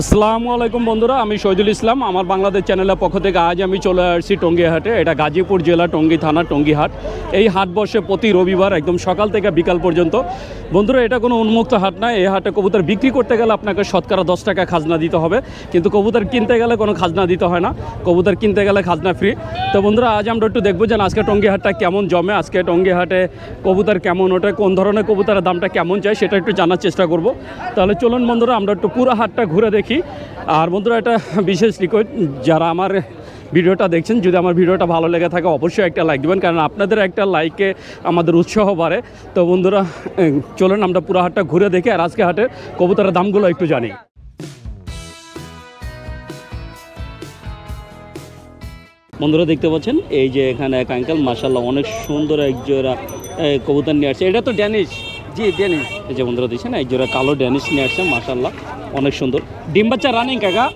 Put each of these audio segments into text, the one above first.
আসসালামু আলাইকুম বন্ধুরা, আমি শহীদুল ইসলাম। আমার বাংলাদেশ চ্যানেলের পক্ষ থেকে আজ আমি চলে আসছি টঙ্গিহাটে, এটা গাজীপুর জেলা টঙ্গী থানা টঙ্গিহাট। এই হাট বসে প্রতি রবিবার একদম সকাল থেকে বিকাল পর্যন্ত। বন্ধুরা, এটা কোনো উন্মুক্ত হাট না, এই হাটে কবুতর বিক্রি করতে গেলে আপনাকে শতকরা দশ টাকা খাজনা দিতে হবে। কিন্তু কবুতর কিনতে গেলে কোনো খাজনা দিতে হয় না, কবুতর কিনতে গেলে খাজনা ফ্রি তো বন্ধুরা, আজ আমরা একটু দেখব যে আজকে টঙ্গিহাটটা কেমন জমে, আজকে টঙ্গিহাটে কবুতর কেমন ওঠে কোন ধরনের কবুতরের দামটা কেমন চাই সেটা একটু জানার চেষ্টা করব। তাহলে চলুন বন্ধুরা, আমরা একটু পুরো হাটটা ঘুরে দেখি। আর বন্ধুরা, এটা বিশেষ রিকোয়েস্ট যারা আমার ভিডিওটা দেখছেন, যদি আমার ভিডিওটা ভালো লেগে থাকে, অবশ্যই একটা লাইক দেবেন, কারণ আপনাদের একটা লাইকে আমাদের উৎসাহ বাড়ে। তো বন্ধুরা চলুন, আমরা পুরো হাটটা ঘুরে দেখি, আর আজকে হাটের কবুতরের দামগুলো একটু জানি। বন্ধুরা, দেখতে পাচ্ছেন, এই যে এখানে এক আঙ্কেল মাসাল্লাহ অনেক সুন্দর এক জোড়া কবুতর নিয়ে আসছে। এটা তো ড্যানিশ জি ডেনিস এই যে বন্ধুরা দেখছেন এক জোড়া কালো ড্যানিশ নিয়ে আসছে মাসাল্লাহ অনেক সুন্দর। ডিম বাচ্চা রানিং কাকা?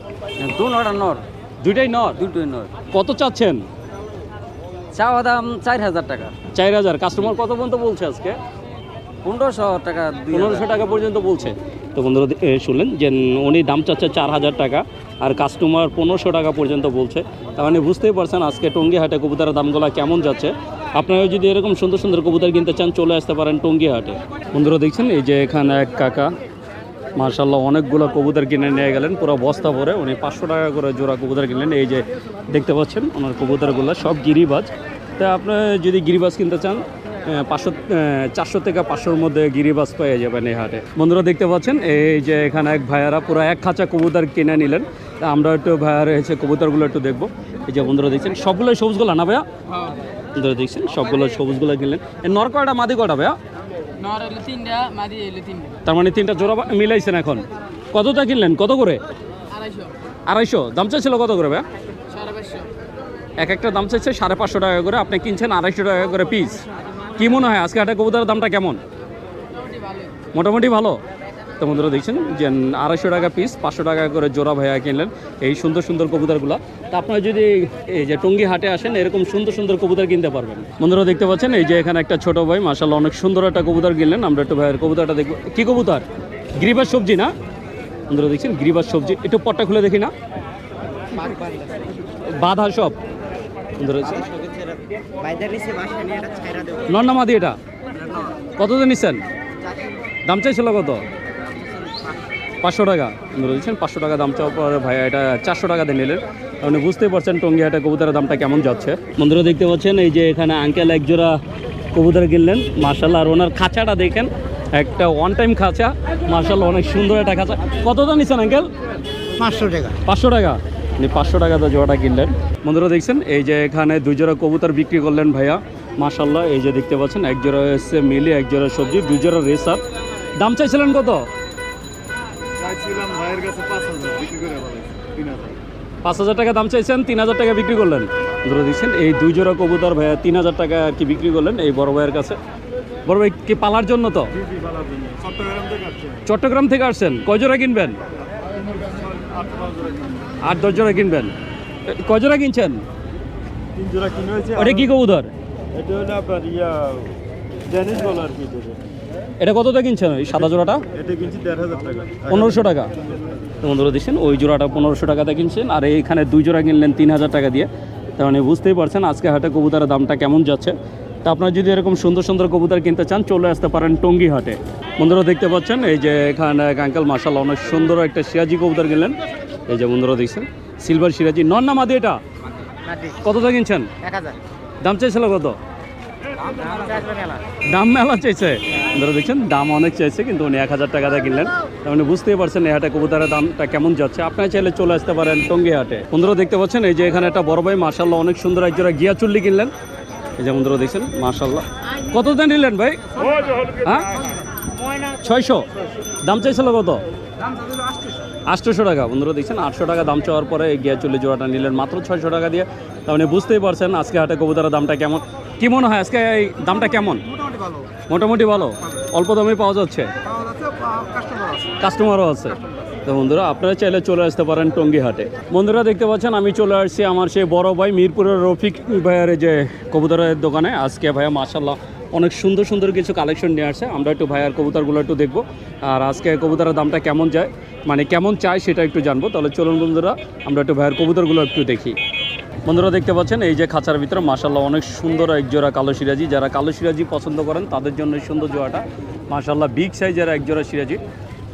দু নটা নর দুইটাই নর দুটোই নর কত চাচ্ছেন? চাওয়া দাম চার হাজার টাকা। চার হাজার। কাস্টমার কত পর্যন্ত বলছে আজকে? পনেরোশো টাকা পনেরোশো টাকা পর্যন্ত বলছে। তো বন্ধুরা শুনলেন যে উনি দাম চাচ্ছে চার হাজার টাকা আর কাস্টমার পনেরোশো টাকা পর্যন্ত বলছে। তার মানে বুঝতেই পারছেন আজকে টঙ্গি হাটে কবুতরের দামগুলো কেমন যাচ্ছে। আপনারা যদি এরকম সুন্দর সুন্দর কবুতর কিনতে চান, চলে আসতে পারেন টঙ্গি হাটে বন্ধুরা দেখছেন, এই যে এখানে এক কাকা মার্শাল্লাহ অনেকগুলো কবুতর কিনে নিয়ে গেলেন, পুরো বস্তা ভরে উনি পাঁচশো টাকা করে জোড়া কবুতর কিনলেন। এই যে দেখতে পাচ্ছেন, ওনার কবুতরগুলো সব গিরিবাজ। তা আপনি যদি গিরিবাজ কিনতে চান পাঁচশো চারশো থেকে পাঁচশোর মধ্যে গিরিবাজ পেয়ে যাবেন এই হাটে। বন্ধুরা দেখতে পাচ্ছেন, এই যে এখানে এক ভাইয়ারা পুরো এক খাঁচা কবুতর কিনে নিলেন। আমরা একটু ভাইয়ারা এসে কবুতরগুলো একটু দেখব। এই যে বন্ধুরা দেখছেন, সবগুলোই সবুজগুলো না ভাইয়া? বন্ধুরা দেখছেন সবগুলো সবুজগুলো কিনলেন। নর কয়টা মাদি কয়টা ভাইয়া? তার মানে তিনটা জোড়া মিলাইছেন এখন। কতটা কিনলেন? কত করে? আড়াইশো। দাম চাইছিল কত করে ভাইয়া? এক একটা দাম চাইছে সাড়ে পাঁচশো টাকা করে। আপনি কিনছেন আড়াইশো টাকা করে পিস কি মনে হয় আজকে হাটে কবুতরের দামটা কেমন? মোটামুটি ভালো? তো বন্ধুরা দেখছেন? যে আড়াইশো টাকা পিস পাঁচশো টাকা করে জোড়া ভাইয়া কিনলেন এই সুন্দর সুন্দর কবুতরগুলো। তা আপনারা যদি এই যে টঙ্গি হাটে আসেন এরকম সুন্দর সুন্দর কবুতর কিনতে পারবেন। বন্ধুরা দেখতে পাচ্ছেন এই যে এখানে একটা ছোট ভাই মাসাল্লাহ অনেক সুন্দর একটা কবুতর কিনলেন। আমরা একটু ভাইয়ের কবুতরটা দেখব। কী কবুতর? গ্রিবাস সবজি না? বন্ধুরা দেখছেন গ্রিবাস সবজি। একটু পটটা খুলে দেখি না? বাধা সব। দেখছেন। নন্নামাদি এটা? কত দিয়ে নিচ্ছেন দাম চাইছিল কত? পাঁচশো টাকা। দেখছেন? পাঁচশো টাকা দাম চাওয়ার পরে ভাই এটা চারশো টাকা দিয়ে নিলেন। আপনি বুঝতেই পারছেন টঙ্গি হাটে কবুতরের দামটা কেমন যাচ্ছে। বন্ধুরা দেখতে পাচ্ছেন এই যে এখানে আঙ্কেল এক জোড়া কবুতর কিনলেন। মার্শাল্লাহ আর ওনার খাঁচাটা দেখেন একটা ওয়ান টাইম খাঁচা। মার্শাল্লাহ অনেক সুন্দর একটা খাঁচা। কত দাম নিচ্ছেন আঙ্কেল পাঁচশো টাকা। পাঁচশো টাকা। আপনি পাঁচশো টাকা তো জোড়াটা কিনলেন। বন্ধুরা দেখছেন? এই যে এখানে দুই জোড়া কবুতর বিক্রি করলেন ভাইয়া। মাশাল্লাহ এই যে দেখতে পাচ্ছেন এক জোড়া এসছে মিলি এক জোড়া সবজি দুই জোড়া রেসার। দাম চাইছিলেন কত? কাছে পাঁচ হাজার বিক্রি করে তিন হাজার। পাঁচ হাজার টাকা দাম চাইছেন তিন হাজার টাকা বিক্রি করলেন। বন্ধুরা দেখছেন এই দুই জোড়া কবুতর ভাইয়া তিন হাজার টাকা আর কি বিক্রি করলেন এই বড় ভাইয়ের কাছে। বড় ভাই কি পালার জন্য তো? চট্টগ্রাম থেকে আসছেন। কয় জোড়া কিনবেন? আট দশ জোড়া কিনবেন। কয় জোড়া কিনছেন? ওটা কি কবুতর? এটা হলো আপনার ইয়া ড্যানিশ বলো আর কি। এটা কতটা কিনছেন ওই সাদা জোড়াটা? এটা কিনছি দেড় হাজার টাকা। পনেরোশো টাকা। তো বন্ধুরা দেখছেন ওই জোড়াটা পনেরোশো টাকাতে কিনছেন আর এইখানে দুই জোড়া কিনলেন তিন হাজার টাকা দিয়ে। তার মানে বুঝতেই পারছেন আজকে হাটে কবুতরের দামটা কেমন যাচ্ছে। তা আপনারা যদি এরকম সুন্দর সুন্দর কবুতর কিনতে চান চলে আসতে পারেন টঙ্গি হাটে। বন্ধুরা দেখতে পাচ্ছেন এই যে এখানে এক আঙ্কেল অনেক সুন্দর একটা সিরাজি কবুতর কিনলেন। এই যে বন্ধুরা দেখছেন সিলভার সিরাজি। নন না মাদি এটা? কতটা কিনছেন? এক হাজার। দাম চাইছিল কত? দাম মেলা চাইছে। ধরো দেখছেন, দাম অনেক চাইছে, কিন্তু উনি এক হাজার টাকাতে কিনলেন। তার মানে বুঝতেই পারছেন এই হাটে কবুতরের দামটা কেমন যাচ্ছে। আপনারা চাইলে চলে আসতে পারেন টঙ্গি হাটে। বন্ধুরা দেখতে পাচ্ছেন, এই যে এখানে একটা বড় ভাই মার্শাল্লাহ অনেক সুন্দর এক জোড়া গিয়া চুল্লি কিনলেন। এই যে বন্ধুরা দেখছেন মার্শাল্লাহ কত দিন নিলেন ভাই? হ্যাঁ? ছয়শো। দাম চাইছিল কত? আটশোশো টাকা। বন্ধুরা দেখছেন আটশো টাকা দাম চাওয়ার পরে এই গিয়া চল্লিশ জোড়াটা নিলেন মাত্র ছয়শো টাকা দিয়ে। তার মানে বুঝতেই পারছেন আজকে হাটে কবুতরের দামটা কেমন। কি মনে হয় আজকে এই দামটা কেমন? মোটামুটি ভালো। অল্প দামে পাওয়া যাচ্ছে? কাস্টমারও আছে। তো বন্ধুরা আপনারা চাইলে চলে আসতে পারেন টঙ্গি হাটে। বন্ধুরা দেখতে পাচ্ছেন আমি চলে আসছি আমার সেই বড় ভাই মিরপুরের রফিক ভাইয়ের যে কবুতরের দোকানে। আজকে ভাইয়া মার্শাল্লাহ অনেক সুন্দর সুন্দর কিছু কালেকশন নিয়ে আসছে আমরা একটু ভাইয়ার কবুতরগুলো একটু দেখব। আর আজকে কবুতরের দামটা কেমন যায়? মানে কেমন চায় সেটা একটু জানব। তাহলে চলুন বন্ধুরা, আমরা একটু ভাইয়ার কবুতরগুলো একটু দেখি। বন্ধুরা, দেখতে পাচ্ছেন, এই যে খাঁচার ভিতরে মাসাল্লাহ অনেক সুন্দর এক জোড়া কালো সিরাজি। যারা কালো সিরাজি পছন্দ করেন, তাদের জন্য সুন্দর জোড়াটা মাসাল্লাহ বিগ সাইজের এক জোড়া সিরাজি।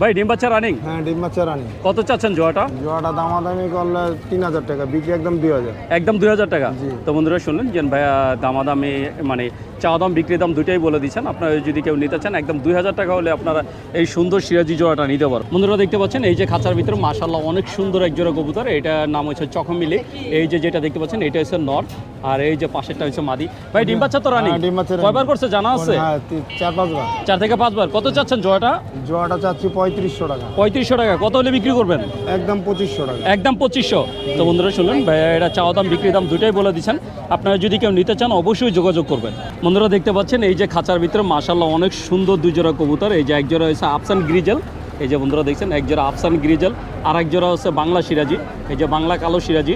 ভাই ডিম বাচ্চা রানিং হ্যাঁ ডিম বাচ্চা রানি কত চাচ্ছেন জোড়াটা জোয়াটা দামাদামি করলে তিন হাজার টাকা বিক্রি একদম দুই হাজার। একদম দুই হাজার টাকা। তো বন্ধুরা শুনলেন যে ভাইয়া দামাদামি মানে চাওয়া দাম বিক্রি দাম দুইটাই বলে দিচ্ছেন। আপনারা যদি কেউ নিতে চান একদম দুই হাজার টাকা হলে আপনারা এই সুন্দর সিরাজি জোড়াটা নিতে পারেন বন্ধুরা দেখতে পাচ্ছেন এই যে খাঁচার ভিতরে মাশাল্লাহ অনেক সুন্দর এক জোড়া কবুতর। এটার নাম হচ্ছে চকমিলি। এই যে যেটা দেখতে পাচ্ছেন এটা হচ্ছে নর আর এই যে পাশেরটা হচ্ছে মাদি। ভাই ডিম বাচ্চা তো রানি? হ্যাঁ, ডিম বাচ্চা কয়বার করছে জানা আছে? হ্যাঁ চার পাঁচবার। চার থেকে পাঁচবার। কত চাচ্ছেন জোড়াটা জোয়াটা চাচ্ছি পঁয়ত্রিশশো টাকা। পঁয়ত্রিশশো টাকা। কত হলে বিক্রি করবেন? একদম পঁচিশশো টাকা। একদম পঁচিশশো। তো বন্ধুরা শুনলেন ভাইয়া এটা চাওয়া দাম বিক্রি দাম দুটাই বলে দিচ্ছেন। আপনারা যদি কেউ নিতে চান অবশ্যই যোগাযোগ করবেন। বন্ধুরা দেখতে পাচ্ছেন এই যে খাঁচার ভিতরে মাশাল্লাহ অনেক সুন্দর দুই জোড়া কবুতর। এই যে এক জোড়া হচ্ছে আফসান গ্রিজেল। এই যে বন্ধুরা দেখছেন এক জোড়া আফসান গ্রিজেল আর এক জোড়া হচ্ছে বাংলা সিরাজি। এই যে বাংলা কালো সিরাজি।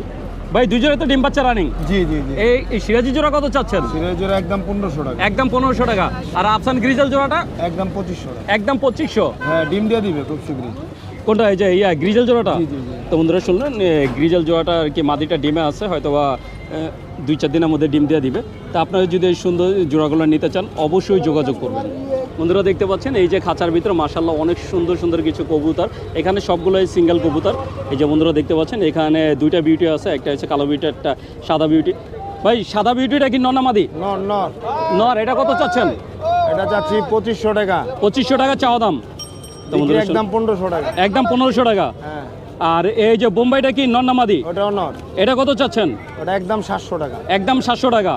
ভাই দুই জোড়া তো ডিম বাচ্চা রানিং। জি জি জি। এই সিরাজি জোড়া কত চাচ্ছেন? সিরাজ জোড়া একদম পনেরোশো টাকা। একদম পনেরোশো টাকা। আর আফসান গ্রিজেল জোড়াটা? একদম পঁচিশশো টাকা। একদম পঁচিশশো? হ্যাঁ ডিম দিয়ে দিবে খুব শীঘ্রই। কোনটা এই যে ইয়া গ্রিজেল জোড়াটা। তো বন্ধুরা শুনলেন গ্রিজাল জোড়াটা আর কি মাদিটা ডিমে আছে হয়তো বা এ, দুই চার দিনের মধ্যে ডিম দিয়ে দিবে। তা আপনারা যদি এই সুন্দর জোড়াগুলো নিতে চান অবশ্যই যোগাযোগ করবেন। বন্ধুরা দেখতে পাচ্ছেন এই যে খাঁচার ভিতরে মাসাল্লাহ অনেক সুন্দর সুন্দর কিছু কবুতর। এখানে সবগুলোই সিঙ্গেল কবুতর। এই যে বন্ধুরা দেখতে পাচ্ছেন এখানে দুইটা বিউটি আছে একটা হচ্ছে কালো বিউটি একটা সাদা বিউটি ভাই সাদা বিউটিটা কি ননামাদি নর এটা কত চাচ্ছেন? এটা চাচ্ছি পঁচিশশো টাকা। পঁচিশশো টাকা চাওয়া দাম। একদম পনেরোশো টাকা। একদম পনেরোশো টাকা। হ্যাঁ। আর এই যে বোম্বাইটা কি নন্নামাদি ওটাও নর। এটা কত চাচ্ছেন? ওটা একদম সাতশো টাকা। একদম সাতশো টাকা।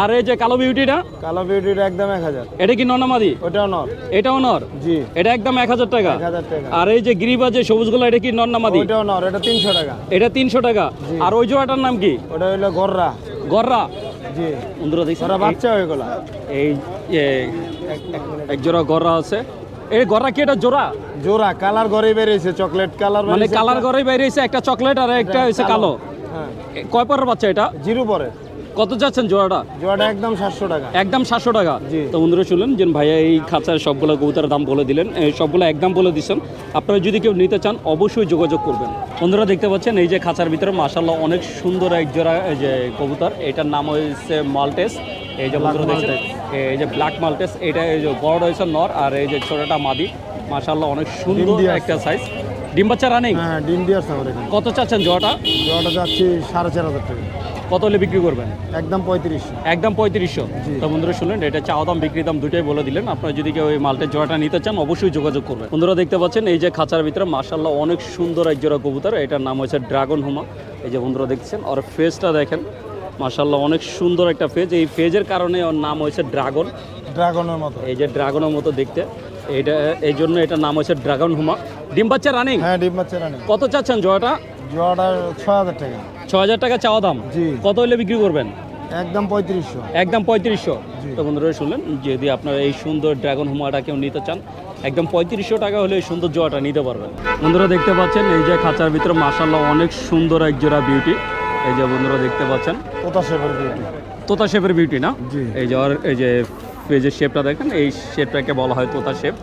আর এই যে কালো বিউটিটা? কালো বিউটিটা একদম এক হাজার। এটা কি নন্নামাদি ওটাও নর। এটাও নর? জি। এটা একদম এক হাজার টাকা। আর এই যে গিরিবা যে সবুজগুলো এটা কি নন্নামাদি ওইটাও নর এটা তিনশো টাকা। এটা তিনশো টাকা। আর ওই জোড়াটার নাম কি? ওটা হইল গররা। গররা? জি। বন্ধুরা দেখছি বাচ্চা হয়ে গেল। এই এক জোড়া গররা আছে। এই গররা কি এটা জোড়া? জোড়া কালার ঘরে বেরিয়েছে চকলেট কালার মানে কালার করে বাইরেছে একটা চকলেট আর একটা হচ্ছে কালো। হ্যাঁ। কয় পরের বাচ্চা এটা? জিরো পরে। কত যাচ্ছেন জোড়াটা? জোড়াটা একদম সাতশো টাকা। একদম সাতশো টাকা। জি। তো বন্ধুরা শুনলেন যে ভাইয়া এই খাঁচার সবগুলো কবুতরের দাম বলে দিলেন এই সবগুলো একদম বলে দিচ্ছেন আপনারা যদি কেউ নিতে চান অবশ্যই যোগাযোগ করবেন। বন্ধুরা দেখতে পাচ্ছেন এই যে খাঁচার ভিতরে মাসাল্লাহ অনেক সুন্দর এক জোড়া এই যে কবুতর। এটার নাম হয়েছে মাল্টেস। এই যে বন্ধুরা দেখছেন এই যে ব্ল্যাক মাল্টেস এটা এই যে বড় হয়েছে নর আর এই যে ছোটটা মাদি। মাসাল্লাহ অনেক সুন্দর একটা সাইজ ডিম বাচ্চা রানিং হ্যাঁ ডিম দিয়ে আমার এখানে। কত চাচ্ছেন জোড়াটা? জোড়াটা যাচ্ছি সাড়ে চার হাজার টাকা। কত হলে বিক্রি করবেন? একদম পঁয়ত্রিশশো একদম পঁয়ত্রিশশো। তো বন্ধুরা শুনলেন এটা চাওয়া দাম বিক্রি দাম দুটোই বলে দিলেন। আপনারা যদি কেউ এই মালটের জোড়াটা নিতে চান অবশ্যই যোগাযোগ করবেন। বন্ধুরা দেখতে পাচ্ছেন এই যে খাঁচার ভিতরে মার্শাল্লাহ অনেক সুন্দর এক জোড়া কবুতর। এটার নাম হচ্ছে ড্রাগন হুমা এই যে বন্ধুরা দেখছেন ওর ফেসটা দেখেন। মার্শাল্লাহ অনেক সুন্দর একটা ফেজ এই ফেজের কারণে ওর নাম হয়েছে ড্রাগন ড্রাগনের মতো। এই যে ড্রাগনের মতো দেখতে। এইটা এই জন্য এটার নাম হচ্ছে ড্রাগন হুমা ডিম বাচ্চা রানিং হ্যাঁ ডিম বাচ্চা রানি কত চাচ্ছেন জোড়াটা জোড়াটা ছয় হাজার টাকা। ছ হাজার টাকা চাওয়া দাম? জি। কত হলে বিক্রি করবেন? একদম পঁয়ত্রিশশো। একদম পঁয়ত্রিশশো। তো বন্ধুরা শুনলেন যদি আপনারা এই সুন্দর ড্রাগন হুমাটা কেউ নিতে চান একদম পঁয়ত্রিশশো টাকা হলে এই সুন্দর জোয়াটা নিতে পারবেন। বন্ধুরা দেখতে পাচ্ছেন এই যে খাঁচার ভিতরে মাসাল্লাহ অনেক সুন্দর এক জোড়া বিউটি এই যে বন্ধুরা দেখতে পাচ্ছেন। তোতা শেপের বিউটি তোতা শেপের বিউটি না? এই যে এই যে পেজের শেপটা দেখেন এই শেপটাকে বলা হয় তোতা শেপ।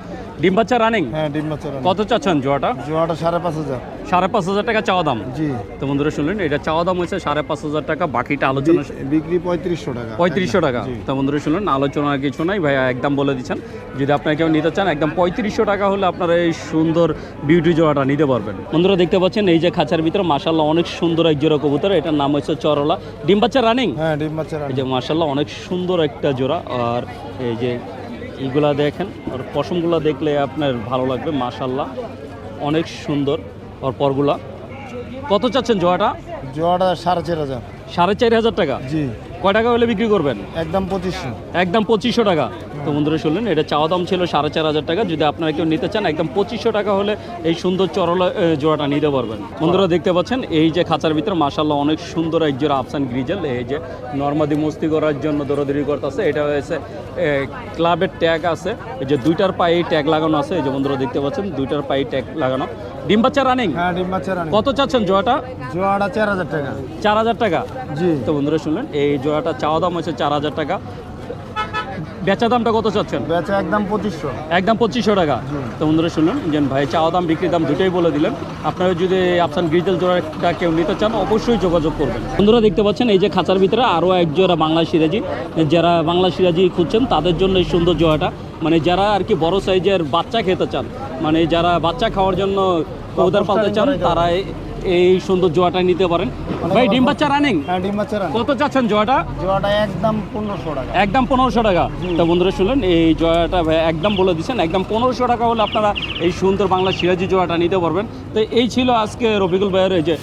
ডিম বাচ্চা রানিং হ্যাঁ ডিম বাচ্চা কত চাচ্ছেন জোয়াটা? জোয়াটা সাড়ে পাঁচ হাজার। সাড়ে পাঁচ হাজার টাকা চাওয়া দাম। জি। তো বন্ধুরা শুনলেন এটা চাওয়া দাম হয়েছে সাড়ে পাঁচ হাজার টাকা বাকিটা আলোচনা বিক্রি পঁয়ত্রিশশো টাকা। পঁয়ত্রিশশো টাকা। তা বন্ধুরা শুনলেন আলোচনার কিছু নাই ভাইয়া একদম বলে দিচ্ছেন। যদি আপনারা কেউ নিতে চান একদম পঁয়ত্রিশশো টাকা হলে আপনারা এই সুন্দর বিউটি জোড়াটা নিতে পারবেন। বন্ধুরা দেখতে পাচ্ছেন এই যে খাঁচার ভিতরে মাসাল্লাহ অনেক সুন্দর এক জোড়া কবুতর এটার নাম হচ্ছে চরলা। ডিম বাচ্চা রানিং হ্যাঁ ডিম বাচ্চা এই যে মাসাল্লাহ অনেক সুন্দর একটা জোড়া আর এই যে এইগুলা দেখেন আর পশমগুলা দেখলে আপনার ভালো লাগবে মাসাল্লাহ অনেক সুন্দর। আর পরগুলা। কত চাচ্ছেন জোয়াটা জোয়াটা সাড়ে চার হাজার। সাড়ে চার হাজার টাকা। জি। কয় টাকা হলে বিক্রি করবেন? একদম পঁচিশশো। একদম পঁচিশশো টাকা। তো বন্ধুরা শুনলেন এটা চাওয়া দাম ছিল সাড়ে চার হাজার টাকা। যদি আপনারা কেউ নিতে চান একদম পঁচিশশো টাকা হলে এই সুন্দর চরলা জোড়াটা নিতে পারবেন। বন্ধুরা দেখতে পাচ্ছেন এই যে খাঁচার ভিতরে মাসাল্লাহ অনেক সুন্দর এক জোড়া আফসান গ্রিজেল এই যে নর্মাদি মস্তি করার জন্য দৌড়াদৌড়ি করতেছে। এটা হয়েছে ক্লাবের ট্যাগ আছে। এই যে দুইটার পায়ে ট্যাগ লাগানো আছে। এই যে বন্ধুরা দেখতে পাচ্ছেন দুইটার পায়ে ট্যাগ লাগানো। ডিম বাচ্চা রানিং হ্যাঁ ডিম বাচ্চা রানি কত চাচ্ছেন জোড়াটা? জোড়াটা চার হাজার টাকা। চার হাজার টাকা। জি। তো বন্ধুরা শুনলেন এই জোড়াটা চাওয়া দাম হচ্ছে চার হাজার টাকা। বেচা দামটা কত চাচ্ছেন? বেচা একদম পঁচিশশো। একদম পঁচিশশো টাকা। তো বন্ধুরা শুনলেন যে ভাই চাওয়া দাম বিক্রির দাম দুটোই বলে দিলেন। আপনারা যদি আফসান গ্রিজেল জোড়াটা কেউ নিতে চান অবশ্যই যোগাযোগ করবেন। বন্ধুরা দেখতে পাচ্ছেন এই যে খাঁচার ভিতরে আরও এক জোড়া বাংলা সিরাজি। যারা বাংলা সিরাজি খুঁজছেন তাদের জন্য এই সুন্দর জোড়াটা। মানে যারা আর কি বড় সাইজের বাচ্চা খেতে চান মানে যারা বাচ্চা খাওয়ার জন্য কবুতর পালতে চান তারা এই- সুন্দর জোয়াটা নিতে পারেন। ভাই ডিম বাচ্চা রানিং হ্যাঁ ডিম বাচ্চা কত চাচ্ছেন জোয়াটা? জোয়াটা একদম পনেরোশো টাকা। একদম পনেরোশো টাকা। তো বন্ধুরা শুনলেন এই জয়াটা ভাই একদম বলে দিচ্ছেন একদম পনেরোশো টাকা হলে আপনারা এই সুন্দর বাংলা সিরাজি জোয়াটা নিতে পারবেন। তো এই ছিল আজকে রফিকুল ভাইয়ের এই যে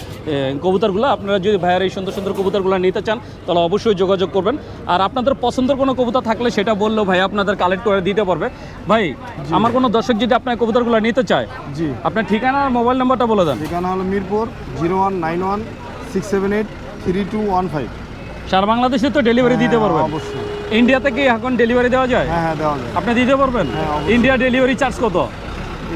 কবুতরগুলো। আপনারা যদি ভাইয়ের এই সুন্দর সুন্দর কবুতরগুলো নিতে চান তাহলে অবশ্যই যোগাযোগ করবেন। আর আপনাদের পছন্দের কোনো কবুতর থাকলে সেটা বললেও ভাই আপনাদের কালেক্ট করে দিতে পারবে। ভাই আমার কোনো দর্শক যদি আপনার কবুতরগুলো নিতে চায় জি। আপনার ঠিকানা আর মোবাইল নাম্বারটা বলে দেন। ঠিকানা হলো Mirpur zero one nine one six seven eight three two one five. সারা বাংলাদেশে তো ডেলিভারি দিতে পারবেন। অবশ্যই। ইন্ডিয়া থেকে এখন ডেলিভারি দেওয়া যায়? হ্যাঁ হ্যাঁ দেওয়া যায়। আপনি দিতে পারবেন? হ্যাঁ, ইন্ডিয়া ডেলিভারি চার্জ কত?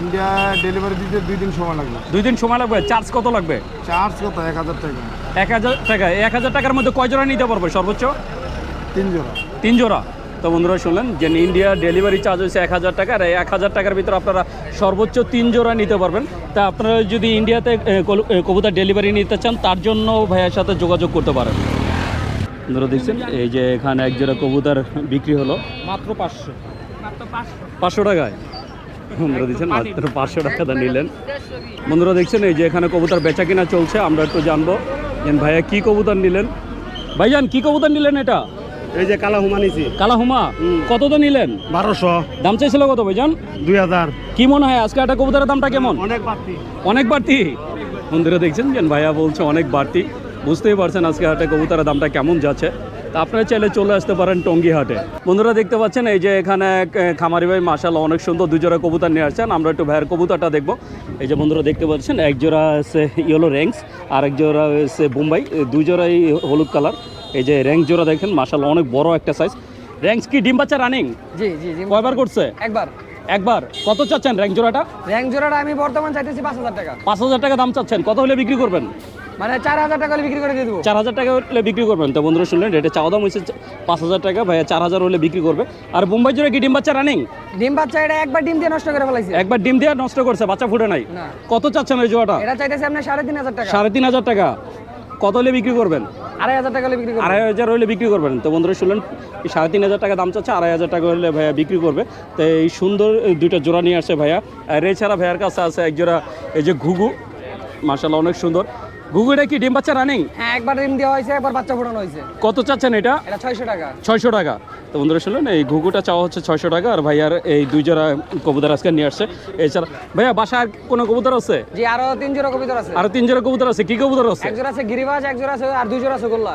ইন্ডিয়া ডেলিভারি দিতে দুই দিন সময় লাগবে। দুই দিন সময় লাগবে? চার্জ কত লাগবে? চার্জ কত? এক হাজার টাকা। এক হাজার টাকা। এক হাজার টাকার মধ্যে কয় জোড়া নিতে পারবে সর্বোচ্চ? তিন জোড়া। তিন জোড়া। তো বন্ধুরা শুনলেন যে ইন্ডিয়া ডেলিভারি চার্জ হয়েছে এক হাজার টাকা আর এই এক হাজার টাকার ভিতরে আপনারা সর্বোচ্চ তিন জোড়া নিতে পারবেন। তা আপনারা যদি ইন্ডিয়াতে কবুতর ডেলিভারি নিতে চান তার জন্য ভাইয়ের সাথে যোগাযোগ করতে পারেন। বন্ধুরা দেখছেন এই যে এখানে এক জোড়া কবুতার বিক্রি হলো। মাত্র পাঁচশো। পাঁচশো। টাকায়? বন্ধুরা দিচ্ছেন মাত্র পাঁচশো টাকা নিলেন। বন্ধুরা দেখছেন এই যে এখানে কবুতার বেচা কিনা চলছে আমরা একটু জানব ভাইয়া কি কবুতর নিলেন। ভাইজান কি কবুতর নিলেন এটা? এই যে কালা হুমানিছি কালা হুমা? কত তো নিলেন? বারোশো। দাম চাইছিল কত ভাইজান? দুই হাজার। কি মনে হয় আজকে একটা কবুতরের দামটা কেমন? অনেক বাড়তি। অনেক বাড়তি? বন্ধুরা দেখছেন যে ভাইয়া বলছে অনেক বাড়তি। বুঝতেই পারছেন আজকে হাটে কবুতরের দামটা কেমন যাচ্ছে। তা আপনারা চাইলে চলে আসতে পারেন টঙ্গি হাটে। বন্ধুরা দেখতে পাচ্ছেন এই যে এখানে খামারি ভাই মাসাল অনেক সুন্দর দুজোড়া কবুতর নিয়ে আসছেন। আমরা একটু ভাইয়ের কবুতরটা দেখব। এই যে বন্ধুরা দেখতে পাচ্ছেন এক জোড়া হচ্ছে ইয়েলো র্যাঙ্কস আর এক জোড়া হচ্ছে বোম্বাই। এই দুই জোড়াই হলুদ কালার। এই যে র্যাঙ্ক জোড়া দেখেন মাসাল অনেক বড় একটা সাইজ র্যাঙ্কস কি ডিম বাচ্চা রানিং জি জি জি কয়বার করছে? একবার। একবার। কত চাচ্ছেন র্যাঙ্ক জোড়াটা? র্যাঙ্ক জোড়াটা আমি বর্তমান চাইতেছি পাঁচ হাজার টাকা। পাঁচ হাজার টাকা দাম চাচ্ছেন। কত হলে বিক্রি করবেন? মানে চার হাজার টাকা হলে বিক্রি করে দিয়ে দেবো। চার হাজার টাকা হলে বিক্রি করবেন। তো বন্ধুরা শুনলেন রেটে চাওয়া দাম হচ্ছে পাঁচ হাজার টাকা। ভাইয়া চার হাজার হলে বিক্রি করবে। আর বোম্বাই জোড়া কি ডিম বাচ্চা রানিং ডিম বাচ্চা এটা একবার ডিম দিয়ে নষ্ট করে ফেলাইছে। একবার ডিম দিয়ে নষ্ট করছে বাচ্চা ফুটে নাই। না। কত চাচ্ছেন ওই জোড়াটা? এটা চাইতেছি আপনার সাড়ে তিন হাজার টাকা। সাড়ে তিন হাজার টাকা। কত হলে বিক্রি করবেন? আড়াই হাজার টাকা হলে বিক্রি করবেন। আড়াই হাজার হলে বিক্রি করবেন। তো বন্ধুরা শুনলেন সাড়ে তিন হাজার টাকা দাম চাচ্ছে আড়াই হাজার টাকা হলে ভাইয়া বিক্রি করবে। তো এই সুন্দর দুইটা জোড়া নিয়ে আসে ভাইয়া। আর এছাড়া ভাইয়ার কাছে আছে এক জোড়া এই যে ঘুঘু। মার্শাল্লাহ অনেক সুন্দর। ঘুঘুটা কি ডিম বাচ্চা রানিং? হ্যাঁ একবার ডিম দেওয়া হয়েছে একবার বাচ্চা ফোটানো হয়েছে। কত চাচ্ছেন এটা? এটা ছয়শো টাকা। ছয়শো টাকা। তো বন্ধুরা শুনলেন এই ঘুঘুটা চাওয়া হচ্ছে ছয়শো টাকা আর ভাইয়ার এই দুই জোড়া কবুতর আজকে নিয়ে আসছে। এছাড়া ভাইয়া বাসায় আর কোনো কবুতর আছে? জি আরও তিন জোড়া কবিতর আছে। আরও তিন জোড়া কবুতর আছে? কি কবুতর আছে? এক জোড়া আছে গিরিবাজ এক জোড়া আছে আর দুই জোড়া আছে গোল্লা।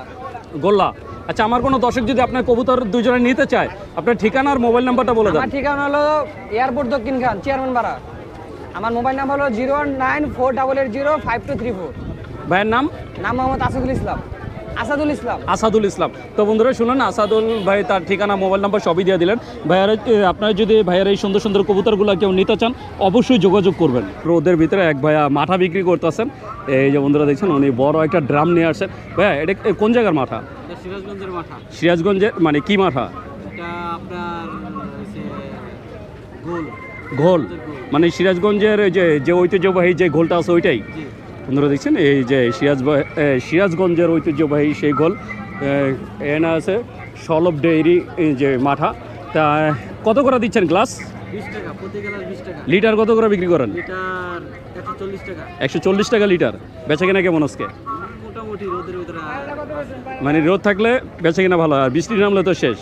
গোল্লা। আচ্ছা আমার কোনো দর্শক যদি আপনার কবুতর দুই জোড়া নিতে চায় আপনার ঠিকানা আর মোবাইল নাম্বারটা বলে দেন। আমার ঠিকানা হলো এয়ারপোর্ট দক্ষিণ খান চেয়ারম্যান পাড়া আমার মোবাইল নাম্বার হলো zero nine four double eight zero five two three four. ভাইয়ের নাম? নাম মোহাম্মদ আসাদুল ইসলাম। আসাদুল ইসলাম। আসাদুল ইসলাম। তো বন্ধুরা শুনুন আসাদুল ভাই তার ঠিকানা মোবাইল নাম্বার সবই দিয়ে দিলেন। ভাইয়ার আপনারা যদি ভাইয়ার এই সুন্দর সুন্দর কবুতরগুলো কেউ নিতে চান অবশ্যই যোগাযোগ করবেন। রোদের ভিতরে এক ভাইয়া মাঠা বিক্রি করতেছেন। এই যে বন্ধুরা দেখছেন উনি বড় একটা ড্রাম নিয়ে আসছেন। ভাইয়া এটা কোন জায়গার মাঠা? সিরাজগঞ্জের মাঠা। সিরাজগঞ্জের মানে কি মাঠা? এটা আপনার গোল। ঘোল। মানে সিরাজগঞ্জের যে যে ঐতিহ্যবাহী যে ঘোলটা আছে ওইটাই? জি। আপনারা দেখছেন এই যে সিরাজ সিরাজগঞ্জের ঐতিহ্যবাহী সেই গোল এখানে আছে সলভ ডেইরি যে মাঠা। তা কত করে দিচ্ছেন গ্লাস? লিটার কত করে বিক্রি করেন? একশো চল্লিশ টাকা। লিটার। বেচা কিনা কেমন আজকে? মানে রোদ থাকলে বেচা কিনা ভালো আর বৃষ্টি নামলে তো শেষ।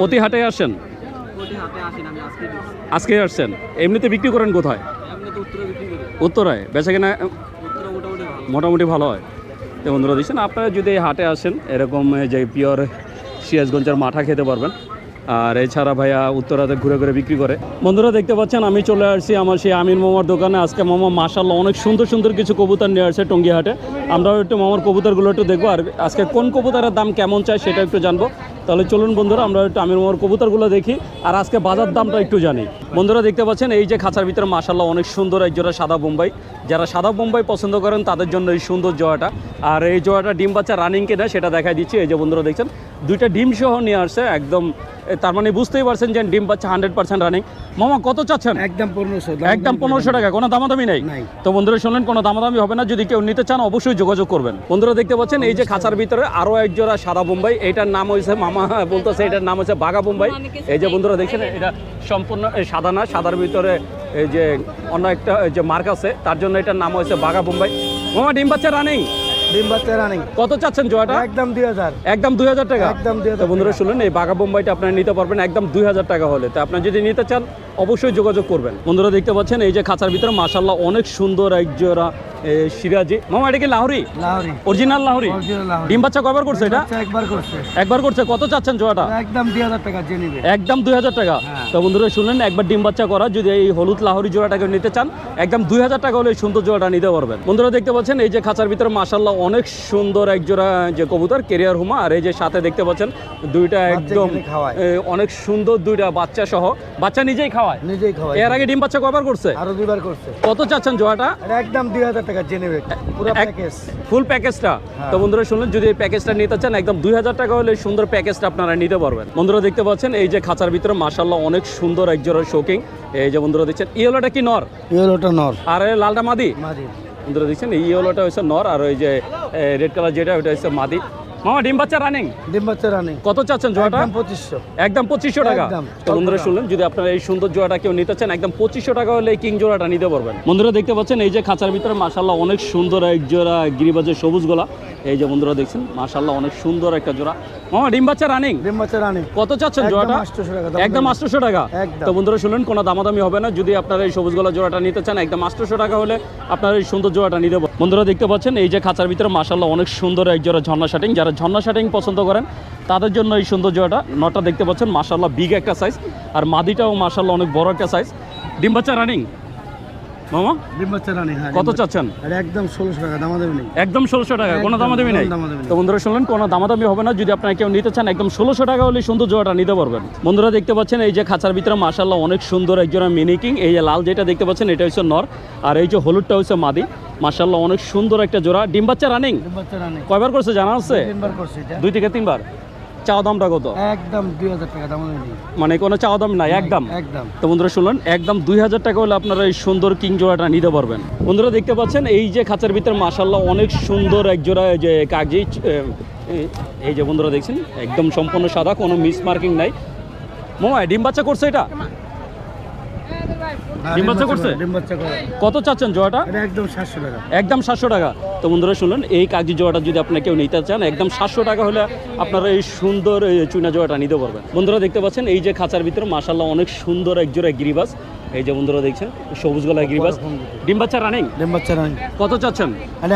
প্রতি হাটে আসেন। আজকে আসছেন। এমনিতে বিক্রি করেন কোথায় এমনি তো উত্তরে বিক্রি করি উত্তরায়। বেচা কিনা মোটামুটি ভালো হয়। তো বন্ধুরা দিচ্ছেন, আপনারা যদি হাটে আসেন, এরকম যে পিওর সিরাজগঞ্জের মাঠা খেতে পারবেন। আর এছাড়া ভাইয়া উত্তরাতে ঘুরে ঘুরে বিক্রি করে। বন্ধুরা দেখতে পাচ্ছেন, আমি চলে আসছি আমার সেই আমিন মামার দোকানে। আজকে মামা মাশাল্লাহ অনেক সুন্দর সুন্দর কিছু কবুতর নিয়ে আসছে টঙ্গি হাটে। আমরাও একটু মামার কবুতরগুলো একটু দেখব। আর আজকে কোন কবুতরের দাম কেমন চাই সেটা একটু জানব। তাহলে চলুন বন্ধুরা, আমরা একটু আমির মামার কবুতরগুলো দেখি। আর আজকে বাজার দামটা একটু জানি। বন্ধুরা দেখতে পাচ্ছেন এই যে খাঁচার ভিতরে মাশাল্লাহ অনেক সুন্দর এক জোড়া সাদা বোম্বাই। যারা সাদা বোম্বাই পছন্দ করেন তাদের জন্য এই সুন্দর জোয়াটা আর এই জোয়াটা ডিম বাচ্চা রানিং কিনা সেটা দেখাই দিচ্ছি। এই যে বন্ধুরা দেখছেন দুইটা ডিম সহ নিয়ে আসছে একদম তার মানে বুঝতেই পারছেন যে ডিম পাচ্ছে হান্ড্রেড পার্সেন্ট রানিং মামা কত চাচ্ছেন? একদম পনেরোশো একদম পনেরোশো টাকা কোনো দামাদামি নেই। তো বন্ধুরা শুনলেন কোনো দামাদামি হবে না। যদি কেউ নিতে চান অবশ্যই যোগাযোগ করবেন। বন্ধুরা দেখতে পাচ্ছেন এই যে খাঁচার ভিতরে আরও এক জোড়া সাদা বোম্বাই। এটার নাম হয়েছে মামা বলতেছে এটার নাম হচ্ছে বাঘা বোম্বাই। এই যে বন্ধুরা দেখছেন এটা সম্পূর্ণ সাদা না সাদার ভিতরে এই যে অন্য একটা যে মার্ক আছে তার জন্য এটার নাম হয়েছে বাঘা বোম্বাই। মামা ডিম বাচ্চা রানিং ডিম বাচ্চা রানিং কত চাচ্ছেন জোয়াটা? একদম দুই হাজার। একদম দুই হাজার টাকা? একদম দুই হাজার বন্ধুরা শুনলেন এই বাঘা বোম্বাইটা আপনারা নিতে পারবেন একদম দুই হাজার টাকা হলে। তো আপনারা যদি নিতে চান অবশ্যই যোগাযোগ করবেন। বন্ধুরা দেখতে পাচ্ছেন এই যে খাঁচার ভিতরে মাশাল্লাহ অনেক সুন্দর এক জোড়া সিরাজি। মামা এটা কি লাহরি? লাহরি। অরিজিনাল লাহরি? ডিম বাচ্চা কবার করছে এটা? একবার করছে। একবার করছে? কত চাচ্ছেন জোয়াটা একদম দুই হাজার টাকা যে নিবে। একদম দুই হাজার টাকা। হ্যাঁ। তো বন্ধুরা শুনলেন একবার ডিম বাচ্চা করা যদি এই হলুদ লাহরি জোড়াটাকে নিতে চান একদম দুই হাজার টাকা হলে এই সুন্দর জোড়াটা নিতে পারবেন। বন্ধুরা দেখতে পাচ্ছেন এই যে খাঁচার ভিতরে মাসাল্লাহ অনেক সুন্দর এক জোড়া যে কবুতর কেরিয়ার হুমা আর এই যে সাথে দেখতে পাচ্ছেন দুইটা একদম অনেক সুন্দর দুইটা বাচ্চা সহ। বাচ্চা নিজেই খাওয়ায়? নিজেই খাওয়াই এর আগে ডিম বাচ্চা কবার করছে? আরও দুইবার করছে। কত চাচ্ছেন এটা একদম দুই হাজার টাকা নেবে পুরো প্যাকেজ ফুল প্যাকেজটা। তো বন্ধুরা শুনলেন যদি এই প্যাকেজটা নিতে চান একদম দুই হাজার টাকা হলে সুন্দর প্যাকেজটা আপনারা নিতে পারবেন। বন্ধুরা দেখতে পাচ্ছেন এই যে খাঁচার ভিতরে মাসাল্লাহ অনেক সুন্দর এক জোড়া শোকিং এই যে বন্ধুরা দেখছেন ইয়েলোটা কি নর? ইয়েলোটা নর। আর লালটা মাদি? মাদি। বন্ধুরা দেখছেন এই ইয়েলোটা হচ্ছে নর আর ওই যে রেড কালার যেটা ওটা হচ্ছে মাদি। মামা ডিম বাচ্চা রানিং ডিম বাচ্চা রানিং কত চাচ্ছেন জোড়াটা? একদম পঁচিশশো। একদম পঁচিশশো টাকা। তো বন্ধুরা শুনলেন যদি আপনারা এই সুন্দর জোড়াটা কেউ নিতে চান একদম পঁচিশশো টাকা হলে এই কিং জোড়াটা নিতে পারবেন। বন্ধুরা দেখতে পাচ্ছেন এই যে খাঁচার ভিতরে মাসাল্লাহ অনেক সুন্দর এক জোড়া গিরিবাজের সবুজ গোলা। এই যে বন্ধুরা দেখছেন মাসাল্লাহ অনেক সুন্দর একটা জোড়া। মামা ডিম বাচ্চা রানিং? ডিম বাচ্চা রানিং। কত চাচ্ছেন একদম জোড়াটা? 800 দাম একদম আটশোশো টাকা? তো বন্ধুরা শুনলেন কোনো দামাদামি হবে না। যদি আপনারা এই সবুজ গলা জোড়াটা নিতে চান একদম আটশোশো টাকা হলে আপনারা এই সুন্দর জোড়াটা নিতে। বন্ধুরা দেখতে পাচ্ছেন এই যে খাঁচার ভিতরে মাসাল্লাহ অনেক সুন্দর এক জোড়া ঝর্ণা শাটিং। যারা ঝর্ণা শাটিং পছন্দ করেন তাদের জন্য এই সুন্দর জোড়াটা নটা দেখতে পাচ্ছেন মাসাল্লাহ বিগ একটা সাইজ আর মাদিটাও মাসাল্লাহ অনেক বড় একটা সাইজ ডিম বাচ্চা রানিং মামা? হ্যাঁ কত চাচ্ছেন? একদম ষোলোশো টাকা নেই। একদম ষোলোশো টাকা কোনো একদম, দামাদামি নেই? কোনো দামাদামি নেই। তো বন্ধুরা শুনলেন কোনো দামাদামি হবে না যদি আপনারা কেউ নিতে চান একদম ষোলোশো টাকা হলে সুন্দর জোড়াটা নিতে পারবেন। বন্ধুরা দেখতে পাচ্ছেন এই যে খাঁচার ভিতরে মাসাল্লাহ অনেক সুন্দর একজোড়া মিনিকিং এই যে লাল যেটা দেখতে পাচ্ছেন এটা হচ্ছে নর আর এই যে হলুদটা হচ্ছে মাদি। মাসাল্লাহ অনেক সুন্দর একটা জোড়া। ডিম বাচ্চা রানিং কয়বার করছে জানা আছে? দুই থেকে তিনবার? চাওয়া দামটা কত? একদম দুই হাজার টাকা দামা মানে কোনো চাওয়া দাম নাই একদম? একদম। তো বন্ধুরা শুনলেন একদম দুই হাজার টাকা হলে আপনারা এই সুন্দর কিং জোড়াটা নিতে পারবেন। বন্ধুরা দেখতে পাচ্ছেন এই যে খাঁচার ভিতরে মাসাল্লাহ অনেক সুন্দর এক জোড়া এই যে কাগজি এই যে বন্ধুরা দেখছেন একদম সম্পূর্ণ সাদা কোনো মিস মার্কিং নাই। মোমায় ডিম বাচ্চা করছে এটা? ডিম বাচ্চা করছে? ডিম বাচ্চা করে। কত চাচ্ছেন জোড়াটা একদম সাতশো টাকা। একদম সাতশো টাকা। তো বন্ধুরা শুনলেন এই কাগজি জোড়াটা যদি আপনার কেউ নিতে চান একদম সাতশো টাকা হলে আপনারা এই সুন্দর চুনা জোড়াটা নিতে পারবেন। বন্ধুরা দেখতে পাচ্ছেন এই যে খাঁচার ভিতরে মাসাল্লাহ অনেক সুন্দর এক জোড়া গিরিবাস। এই যে বন্ধুরা দেখছেন সবুজ গলা গিরিবাস। ডিম বাচ্চা রানিং? ডিম বাচ্চা রানিং। কত চাচ্ছেন?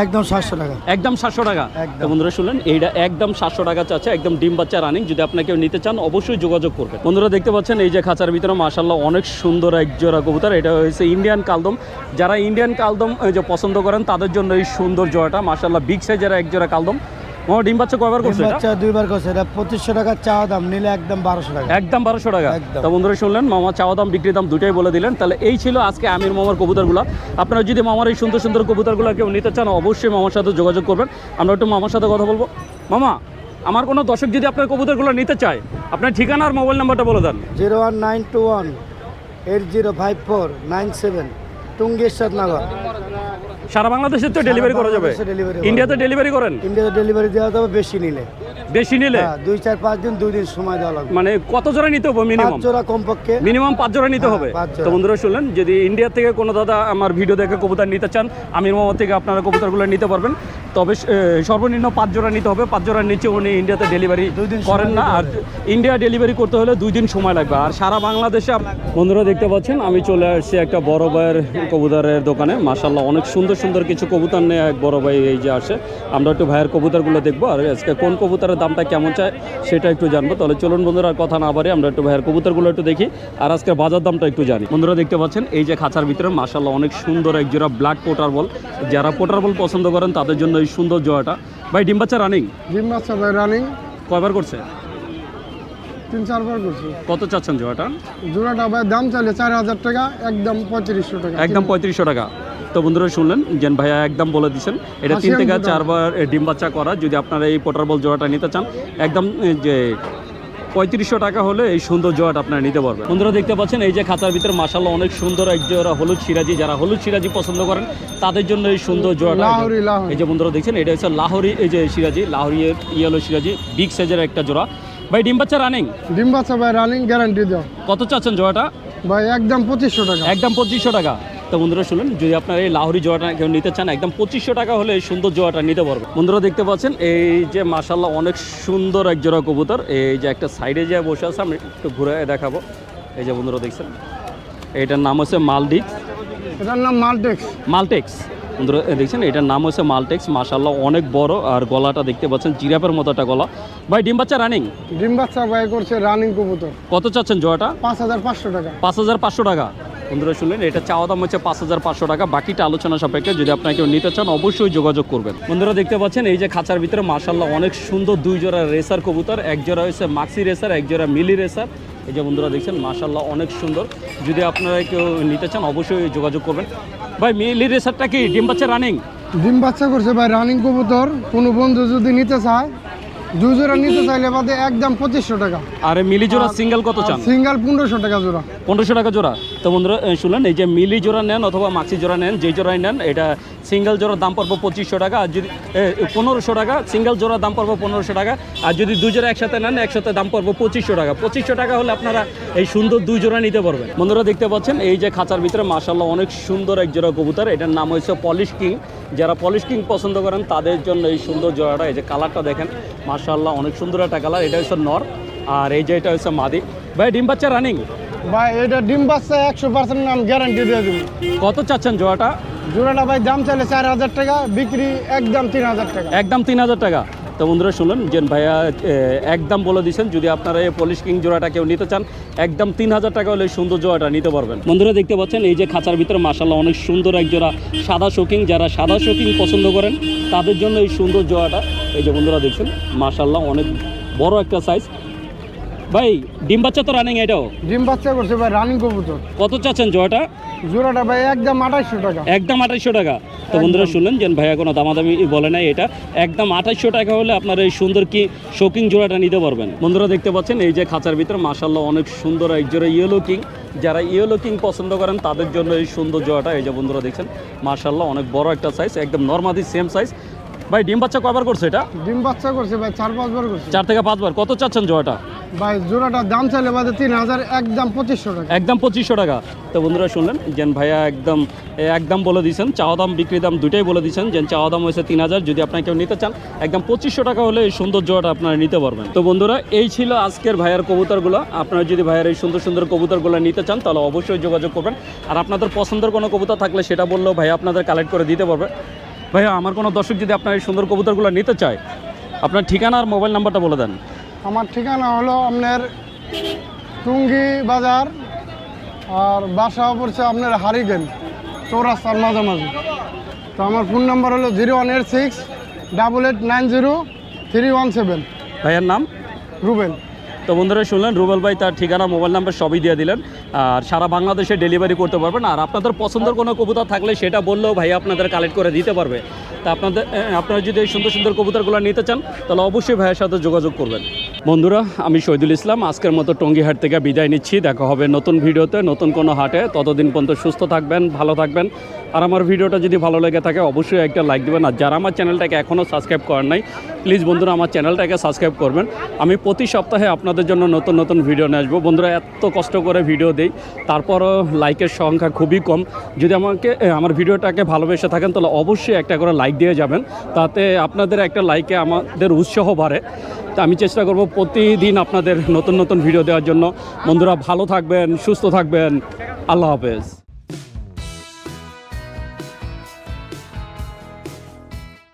একদম সাতশো টাকা। একদম সাতশো টাকা। তো বন্ধুরা শুনলেন এইটা একদম সাতশো টাকা চাচ্ছে একদম ডিম বাচ্চা রানিং। যদি আপনাকে কেউ নিতে চান অবশ্যই যোগাযোগ করবেন। বন্ধুরা দেখতে পাচ্ছেন এই যে খাঁচার ভিতরে মাসাল্লাহ অনেক সুন্দর এক জোড়া কবুতর। এটা হয়েছে ইন্ডিয়ান কালদম। যারা ইন্ডিয়ান কালদম যে পছন্দ করেন তাদের জন্য এই সুন্দর জোড়াটা। মাসাল্লাহ বিগ সাইজের এক জোড়া কালদম। ও ডিম বাচ্চা কয়বার করছে বাচ্চা দুইবার করছে। এটা পঁচিশশো টাকা চাওয়া দাম নিলে একদম বারোশো টাকা। একদম বারোশো টাকা। তো বন্ধুরা শুনলেন মামা চাওয়া দাম বিক্রি দাম দুটাই বলে দিলেন। তাহলে এই ছিল আজকে আমির মামার কবুতরগুলো। আপনারা যদি মামার এই সুন্দর সুন্দর কবুতরগুলো কেউ নিতে চান অবশ্যই মামার সাথে যোগাযোগ করবেন। আমরা একটু মামার সাথে কথা বলব। মামা আমার কোনো দর্শক যদি আপনার কবুতরগুলো নিতে চায় আপনার ঠিকানা আর মোবাইল নাম্বারটা বলে দেন। Zero one nine two one eight zero five four nine seven Tungeshwar Nagar সারা বাংলাদেশে তো ডেলিভারি করা যাবে। ইন্ডিয়াতে ডেলিভারি করেন? ইন্ডিয়াতে ডেলিভারি দেওয়া যাবে বেশি নিলে। বেশি নিলে? হ্যাঁ দুই চার পাঁচ দিন দুই দিন সময় দেওয়া লাগবে। মানে কত জোড়া নিতে হবে মিনিমাম জোড়া কমপক্ষে। মিনিমাম পাঁচ জোড়া নিতে হ্যাঁ, হবে। তো বন্ধুরা শুনলেন যদি ইন্ডিয়া থেকে কোনো দাদা আমার ভিডিও দেখে কবুতর নিতে চান আমির মোহাম্মদ থেকে আপনারা কবুতরগুলো নিতে পারবেন। তবে সর্বনিম্ন পাঁচ জোড়া নিতে হবে। পাঁচ জোড়ার নিচে উনি ইন্ডিয়াতে ডেলিভারি করেন না। আর ইন্ডিয়া ডেলিভারি করতে হলে দুই দিন সময় লাগবে। আর সারা বাংলাদেশে বন্ধুরা দেখতে পাচ্ছেন আমি চলে আসছি একটা বড় ভাইয়ের কবুতরের দোকানে। মাসাল্লাহ অনেক সুন্দর সুন্দর কিছু কবুতর নিয়ে এক বড় ভাই এই যে আসে। আমরা একটু ভাইয়ের কবুতরগুলো দেখব আর আজকে কোন কবুতরের দামটা কেমন চায় সেটা একটু জানব। তাহলে চলুন বন্ধুরা আর কথা না বাড়ি আমরা একটু ভাইয়ের কবুতরগুলো একটু দেখি আর আজকে বাজার দামটা একটু জানি। বন্ধুরা দেখতে পাচ্ছেন এই যে খাঁচার ভিতরে মাসাল্লাহ অনেক সুন্দর এক জোড়া ব্ল্যাক পোটার বল যারা পোটার বল পছন্দ করেন তাদের জন্য এই সুন্দর জোড়াটা ভাই ডিম বাচ্চা রানিং ডিম বাচ্চা ভাই রানিং কয়বার করছে? তিন চারবার করছে। কত চাচ্ছেন জয়টা? জোড়াটা ভাই দাম চাইলে চার হাজার টাকা একদম পঁয়ত্রিশশো টাকা। একদম পঁয়ত্রিশশো টাকা। তো বন্ধুরা শুনলেন জেন ভাইয়া একদম বলে দিচ্ছেন এটা তিন থেকে চারবার ডিম বাচ্চা করা। যদি আপনারা এই পোটারবল জোড়াটা নিতে চান একদম যে পঁয়ত্রিশশো টাকা হলে এই সুন্দর জোয়াটা আপনারা নিতে পারবেন। বন্ধুরা দেখতে পাচ্ছেন এই যে খাঁচার ভিতরে মাসাল্লাহ অনেক সুন্দর এক জোড়া হলুদ সিরাজি। যারা হলুদ সিরাজি পছন্দ করেন তাদের জন্য এই সুন্দর জোড়াটা। এই যে বন্ধুরা দেখছেন এটা হচ্ছে লাহোরি এই যে সিরাজি লাহোরি ইয়েলো সিরাজি বিগ সাইজের একটা জোড়া। ভাই ডিম বাচ্চা রানিং ডিম বাচ্চা ভাই রানিং গ্যারান্টি দাও। কত চাচ্ছেন জোড়াটা? ভাই একদম পঁচিশশো টাকা। একদম পঁচিশশো টাকা। তো বন্ধুরা শুনুন যদি আপনার এই লাহোরি জোড়াটা কেউ নিতে চান একদম পঁচিশশো টাকা হলে এই সুন্দর জোড়াটা নিতে পারবে। বন্ধুরা দেখতে পাচ্ছেন এই যে মাসাল্লাহ অনেক সুন্দর এক জোড়া কবুতর। এই যে একটা সাইডে যে বসে আছে আমি একটু ঘুরে দেখাবো। এই যে বন্ধুরা দেখছেন এইটার নাম হচ্ছে মালডিক্স। এটার নাম মালটেক্স। মালটেক্স। বন্ধুরা দেখছেন এটার নাম হচ্ছে মালটেক্স। মাসাল্লাহ অনেক বড় আর গলাটা দেখতে পাচ্ছেন জিরাপের মতো একটা গলা। ভাই ডিম বাচ্চা রানিং ডিম বাচ্চা ভাই করছে রানিং কবুতর। কত চাচ্ছেন জোড়াটা পাঁচ হাজার পাঁচশো টাকা। পাঁচ হাজার পাঁচশো টাকা। বন্ধুরা শুনলেন, এটা চাওয়া দাম হচ্ছে পাঁচ হাজার পাঁচশো টাকা। বাকিটা আলোচনা সাপেক্ষে যদি আপনারা কেউ নিতে চান, অবশ্যই যোগাযোগ করবেন। বন্ধুরা দেখতে পাচ্ছেন, এই যে খাঁচার ভিতরে মার্শাল্লাহ অনেক সুন্দর দুই জোড়া রেসার কবুতর, এক জোড়া হয়েছে মাক্সি রেসার, এক জোড়া মিলি রেসার। এই যে বন্ধুরা দেখছেন মার্শাল্লাহ অনেক সুন্দর। যদি আপনারা কেউ নিতে চান, অবশ্যই যোগাযোগ করবেন। ভাই মিলি রেসারটা কি? ডিম বাচ্চা রানিং ডিম বাচ্চা করছে ভাই রানিং কবুতর। কোনো বন্ধু যদি নিতে চায় দুই জোড়া নিতে চাইলে বাদে একদম পঁচিশশো টাকা। আর মিলি জোড়া সিঙ্গেল কত চান? সিঙ্গেল পনেরোশো টাকা জোড়া। পনেরোশো টাকা জোড়া। তো বন্ধুরা শুনলেন এই যে মিলি জোড়া নেন অথবা মাক্সি জোড়া নেন যেই জোড়াই নেন এটা সিঙ্গেল জোড়ার দাম পড়ব পঁচিশশো টাকা। আর যদি পনেরোশো টাকা সিঙ্গেল জোড়ার দাম পড়ব পনেরোশো টাকা। আর যদি দুই জোড়া একসাথে নেন একসাথে দাম পড়ব পঁচিশশো টাকা। পঁচিশশো টাকা হলে আপনারা এই সুন্দর দুই জোড়া নিতে পারবেন। বন্ধুরা দেখতে পাচ্ছেন এই যে খাঁচার ভিতরে মাসাল্লাহ অনেক সুন্দর এক জোড়া কবুতর। এটার নাম হচ্ছে পলিশ কিং। যারা পলিশ কিং পছন্দ করেন তাদের জন্য এই সুন্দর জোড়াটা এই যে কালারটা দেখেন মার্শাল্লাহ অনেক সুন্দর একটা কালার এটা হচ্ছে নর আর এই যে এটা হচ্ছে মাদি। ভাই ডিম বাচ্চা রানিং ভাই এটা ডিম বাচ্চা একশো পার্সেন্ট নাম গ্যারান্টি দিয়ে দেবো। কত চাচ্ছেন জোড়াটা? জোড়াটা ভাই দাম চাইলে চার হাজার টাকা বিক্রি একদম তিন হাজার টাকা। একদম তিন হাজার টাকা। তো বন্ধুরা শুনলেন যে ভাইয়া একদম বলে দিয়েছেন, যদি আপনারা এই পলিশ কিং জোড়াটা কেউ নিতে চান, একদম তিন হাজার টাকা হলে সুন্দর জোড়াটা নিতে পারবেন। বন্ধুরা দেখতে পাচ্ছেন, এই যে খাঁচার ভিতরে মাসাল্লাহ অনেক সুন্দর এক জোড়া সাদা শোকিং যারা সাদা শোকিং পছন্দ করেন, তাদের জন্য এই সুন্দর জোড়াটা, এই যে বন্ধুরা দেখছেন মাসাল্লাহ অনেক বড় একটা সাইজ ভাই ডিম বাচ্চা তো রানিং এটাও? ডিম বাচ্চা করছে ভাই রানিং কবুতর। কত চাচ্ছেন জোড়াটা? জোড়াটা ভাই একদম আঠাইশশো টাকা। একদম আঠাইশশো টাকা। তো বন্ধুরা শুনলেন যে ভাইয়া কোনো দামাদামি বলে নাই এটা। একদম আঠাইশশো টাকা হলে আপনার এই সুন্দর কি শোকিং জোড়াটা নিতে পারবেন। বন্ধুরা দেখতে পাচ্ছেন এই যে খাঁচার ভিতরে মাসাল্লাহ অনেক সুন্দর এক জোড়া ইয়েলো কিং যারা ইয়েলো কিং পছন্দ করেন তাদের জন্য এই সুন্দর জোড়াটা এই যে বন্ধুরা দেখছেন মাসাল্লাহ অনেক বড় একটা সাইজ একদম নর্মালি সেম সাইজ ভাই ডিম বাচ্চা কবার করছে এটা? ডিম বাচ্চা করছে ভাই চার পাঁচবার করছে। চার থেকে পাঁচবার। কত চাচ্ছেন জোড়াটা? ভাই জোড়াটা দাম চাইলে বাদে তিন হাজার একদম পঁচিশশো টাকা। একদম পঁচিশশো টাকা। তো বন্ধুরা শুনলেন? যেন ভাইয়া একদম একদম বলে দিয়েছেন চাওয়া দাম বিক্রি দাম দুটাই বলে দিয়েছেন যেন চাওয়া দাম হয়েছে তিন হাজার যদি আপনার কেউ নিতে চান একদম পঁচিশশো টাকা হলে এই সুন্দর জোড়াটা আপনারা নিতে পারবেন। তো বন্ধুরা এই ছিল আজকের ভাইয়ার কবুতরগুলো। আপনারা যদি ভাইয়ার এই সুন্দর সুন্দর কবুতরগুলো নিতে চান তাহলে অবশ্যই যোগাযোগ করবেন। আর আপনাদের পছন্দের কোনো কবুতর থাকলে সেটা বললেও ভাইয়া আপনাদের কালেক্ট করে দিতে পারবে। ভাইয়া আমার কোনো দর্শক যদি আপনার এই সুন্দর কবুতরগুলো নিতে চায় আপনার ঠিকানা আর মোবাইল নাম্বারটা বলে দেন। আমার ঠিকানা হলো আপনার টুঙ্গি বাজার আর বাসা পড়ছে আপনার হারিগেন চৌরাস্তার মাঝামাঝি। তো আমার ফোন নাম্বার হলো zero one eight six double eight nine zero three one seven. ভাইয়ার নাম? রুবেল। তো বন্ধুরা শুনলেন, রুবেল ভাই তার ঠিকানা, মোবাইল নাম্বার সবই দিয়ে দিলেন। আর সারা বাংলাদেশে ডেলিভারি করতে পারবেন। আর আপনাদের পছন্দের কোনো কবুতর থাকলে সেটা বললেও ভাই আপনাদের কালেক্ট করে দিতে পারবে। তা আপনাদের আপনারা যদি এই সুন্দর সুন্দর কবুতরগুলো নিতে চান, তাহলে অবশ্যই ভাইয়ের সাথে যোগাযোগ করবেন। বন্ধুরা, আমি শহীদুল ইসলাম। আজকের মতো টঙ্গিহাট থেকে বিদায় নিচ্ছি। দেখা হবে নতুন ভিডিওতে, নতুন কোনো হাটে। ততদিন পর্যন্ত সুস্থ থাকবেন, ভালো থাকবেন। আর আমার ভিডিওটা যদি ভালো লেগে থাকে, অবশ্যই একটা লাইক দেবেন। আর যারা আমার চ্যানেলটাকে এখনও সাবস্ক্রাইব করেন নাই প্লিজ বন্ধুরা আমার চ্যানেলটাকে সাবস্ক্রাইব করবেন। আমি প্রতি সপ্তাহে আপনাদের জন্য নতুন নতুন ভিডিও নিয়ে আসব। বন্ধুরা, এত কষ্ট করে ভিডিও দেই, তারপরও লাইকের সংখ্যা খুবই কম। যদি আমাকে আমার ভিডিওটাকে ভালোবেসে থাকেন, তাহলে অবশ্যই একটা করে লাইক দিয়ে যাবেন। তাতে আপনাদের একটা লাইকে আমাদের উৎসাহ বাড়ে। তা আমি চেষ্টা করব প্রতিদিন আপনাদের নতুন নতুন ভিডিও দেওয়ার জন্য। বন্ধুরা, ভালো থাকবেন, সুস্থ থাকবেন। আল্লাহ হাফেজ।